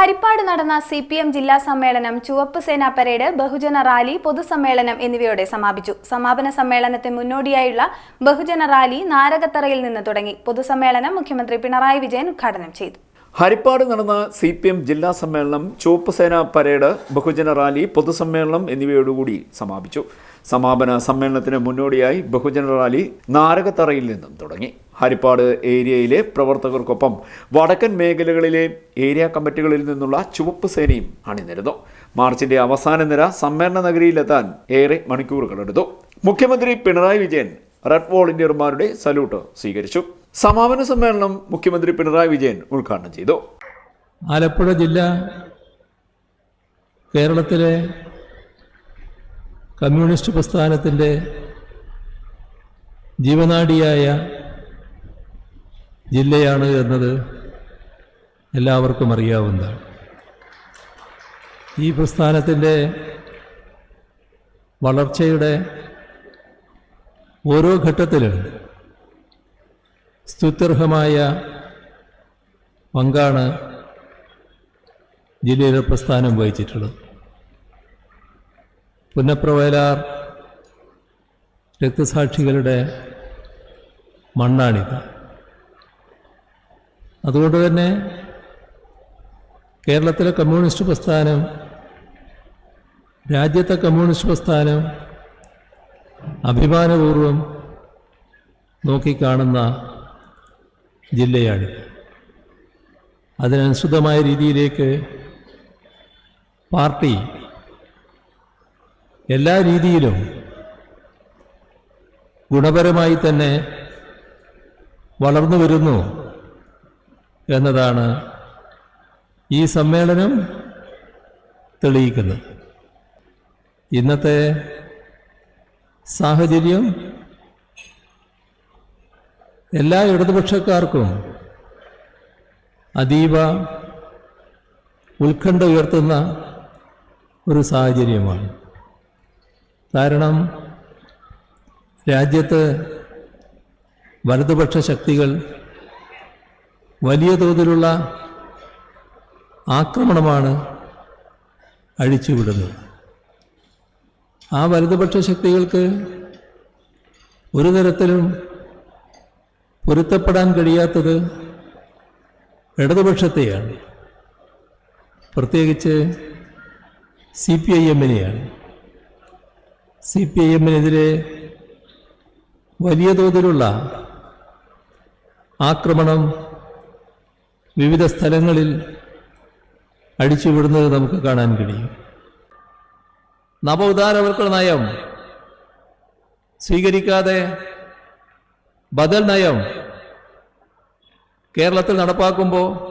ഹരിപ്പാട് നടന്ന C P M ജില്ലാ സമ്മേളനം ചുവപ്പ് സേനാ പരേഡ് ബഹുജന റാലി പൊതുസമ്മേളനം എന്നിവയോടെ സമാപിച്ചു. സമാപന സമ്മേളനത്തെ മുന്നോടിയായുള്ള ബഹുജന റാലി നാരകത്തറയിൽ നിന്ന് തുടങ്ങി. പൊതുസമ്മേളനം മുഖ്യമന്ത്രി പിണറായി വിജയൻ ഉദ്ഘാടനം ചെയ്തു. ഹരിപ്പാട് നടന്ന സി പി എം ജില്ലാ സമ്മേളനം ചുവപ്പ് സേന പരേഡ് ബഹുജന റാലി പൊതുസമ്മേളനം എന്നിവയോടുകൂടി സമാപിച്ചു. സമാപന സമ്മേളനത്തിന് മുന്നോടിയായി ബഹുജന റാലി നാരകത്തറയിൽ നിന്നും തുടങ്ങി. ഹരിപ്പാട് ഏരിയയിലെ പ്രവർത്തകർക്കൊപ്പം വടക്കൻ മേഖലകളിലെ ഏരിയ കമ്മിറ്റികളിൽ നിന്നുള്ള ചുവപ്പ് സേനയും അണിനിരുന്നു. മാർച്ചിന്റെ അവസാന നിര സമ്മേളന നഗരിയിലെത്താൻ ഏറെ മണിക്കൂറുകളെടുത്തു. മുഖ്യമന്ത്രി പിണറായി വിജയൻ റെഡ് വോളണ്ടിയർമാരുടെ സല്യൂട്ട് സ്വീകരിച്ചു. സമാപന സമ്മേളനം മുഖ്യമന്ത്രി പിണറായി വിജയൻ ഉദ്ഘാടനം ചെയ്തു. ആലപ്പുഴ ജില്ല കേരളത്തിലെ കമ്മ്യൂണിസ്റ്റ് പ്രസ്ഥാനത്തിന്റെ ജീവനാടിയായ ജില്ലയാണ് എന്നത് എല്ലാവർക്കും അറിയാവുന്നതാണ്. ഈ പ്രസ്ഥാനത്തിന്റെ വളർച്ചയുടെ ഓരോ ഘട്ടത്തിലും സ്തുത്യർഹമായ പങ്കാണ് ജില്ലയിലെ പ്രസ്ഥാനം വഹിച്ചിട്ടുള്ളത്. പുന്നപ്രവയലാർ രക്തസാക്ഷികളുടെ മണ്ണാണിത്. അതുകൊണ്ട് തന്നെ കേരളത്തിലെ കമ്മ്യൂണിസ്റ്റ് പ്രസ്ഥാനം രാജ്യത്തെ കമ്മ്യൂണിസ്റ്റ് പ്രസ്ഥാനം അഭിമാനപൂർവം നോക്കിക്കാണുന്ന ജില്ലയാണ്. അതിനനുസൃതമായ രീതിയിലേക്ക് പാർട്ടി എല്ലാ രീതിയിലും ഗുണപരമായി തന്നെ വളർന്നു വരുന്നു എന്നതാണ് ഈ സമ്മേളനം തെളിയിക്കുന്നത്. ഇന്നത്തെ സാഹചര്യം എല്ലാ ഇടതുപക്ഷക്കാർക്കും അതീവ ഉത്കണ്ഠ ഉയർത്തുന്ന ഒരു സാഹചര്യമാണ്. കാരണം രാജ്യത്ത് വലതുപക്ഷ ശക്തികൾ വലിയ തോതിലുള്ള ആക്രമണമാണ് അഴിച്ചുവിടുന്നത്. ആ വലതുപക്ഷ ശക്തികൾക്ക് ഒരു തരത്തിലും പൊരുത്തപ്പെടാൻ കഴിയാത്തത് ഇടതുപക്ഷത്തെയാണ്. പ്രത്യേകിച്ച് സി പി ഐ എമ്മിനെയാണ്. സി പി ഐ എമ്മിനെതിരെ വലിയ തോതിലുള്ള ആക്രമണം വിവിധ സ്ഥലങ്ങളിൽ അടിച്ചുവിടുന്നത് നമുക്ക് കാണാൻ കഴിയും. നവോദാരവൽക്കരണ നയം സ്വീകരിക്കാതെ ബദൽ നയം. കേരളത്തിൽ നടപ്പാക്കുമ്പോൾ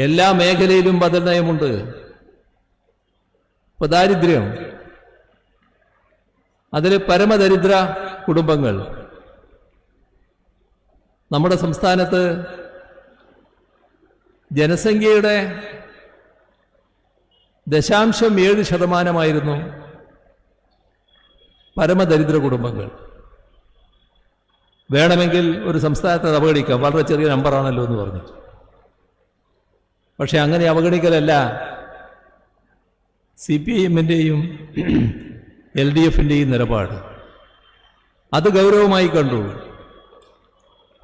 എല്ലാ മേഖലയിലും ബദൽ നയമുണ്ട്. ഇപ്പൊ ദാരിദ്ര്യം. അതിൽ പരമദരിദ്ര കുടുംബങ്ങൾ. നമ്മുടെ സംസ്ഥാനത്ത് ജനസംഖ്യയുടെ ദശാംശം ഏഴ് ശതമാനമായിരുന്നു പരമദരിദ്ര കുടുംബങ്ങൾ. വേണമെങ്കിൽ ഒരു സംസ്ഥാനത്തെ അവഗണിക്കാം. വളരെ ചെറിയ നമ്പറാണല്ലോ എന്ന് പറഞ്ഞു. പക്ഷെ അങ്ങനെ അവഗണിക്കലല്ല. സി പി ഐ എമ്മിന്റെയും എൽ ഡി എഫിന്റെയും നിലപാട്. അത് ഗൗരവമായി കണ്ടു.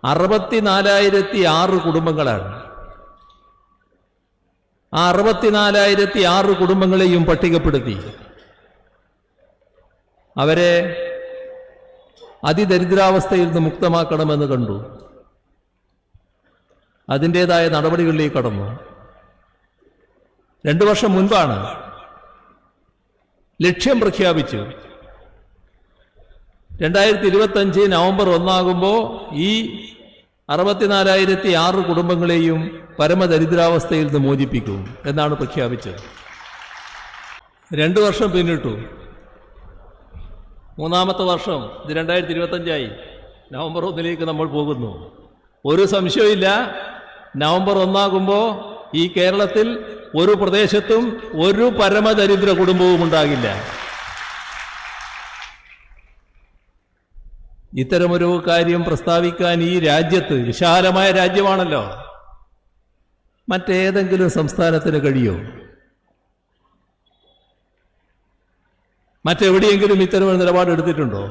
അറുപത്തിനാലായിരത്തി ആറ് കുടുംബങ്ങളാണ്. ആ അറുപത്തിനാലായിരത്തി ആറ് കുടുംബങ്ങളെയും പട്ടികപ്പെടുത്തി. അവരെ അതിദരിദ്രാവസ്ഥയിൽ നിന്ന് മുക്തമാക്കണമെന്ന് കണ്ടു. അതിന്റെതായ നടപടികളിലേക്ക് കടന്നു. രണ്ടു വർഷം മുൻപാണ് ലക്ഷ്യം പ്രഖ്യാപിച്ചു രണ്ടായിരത്തി ഇരുപത്തഞ്ച് നവംബർ ഒന്നാകുമ്പോൾ ഈ അറുപത്തിനാലായിരത്തി ആറ് കുടുംബങ്ങളെയും പരമദരിദ്രാവസ്ഥയിൽ നിന്ന് മോചിപ്പിക്കും എന്നാണ് പ്രഖ്യാപിച്ചത്. രണ്ടു വർഷം പിന്നിട്ടു. മൂന്നാമത്തെ വർഷം ഇത് രണ്ടായിരത്തി ഇരുപത്തഞ്ചായി നവംബർ ഒന്നിലേക്ക് നമ്മൾ പോകുന്നു. ഒരു സംശയമില്ല നവംബർ ഒന്നാകുമ്പോൾ ഈ കേരളത്തിൽ ഒരു പ്രദേശത്തും ഒരു പരമദരിദ്ര കുടുംബവും ഉണ്ടാകില്ല. ഇത്തരമൊരു കാര്യം പ്രസ്താവിക്കാൻ ഈ രാജ്യത്ത് വിശാലമായ രാജ്യമാണല്ലോ. മറ്റേതെങ്കിലും സംസ്ഥാനത്തിന് കഴിയോ? മറ്റെവിടെയെങ്കിലും ഇത്തരമൊരു നിലപാടെടുത്തിട്ടുണ്ടോ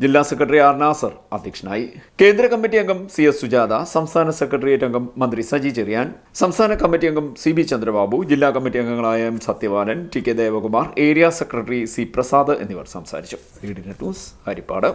ജില്ലാ സെക്രട്ടറി ആർ നാസർ അധ്യക്ഷനായി. കേന്ദ്ര കമ്മിറ്റി അംഗം സി എസ് സുജാത സംസ്ഥാന സെക്രട്ടേറിയറ്റ് അംഗം മന്ത്രി സജി ചെറിയാൻ സംസ്ഥാന കമ്മിറ്റി അംഗം സി ബി ചന്ദ്രബാബു ജില്ലാ കമ്മിറ്റി അംഗങ്ങളായ M Sathyavanan T K Devakumar area secretary C Prasad എന്നിവർ സംസാരിച്ചു. ഹരിപ്പാട്.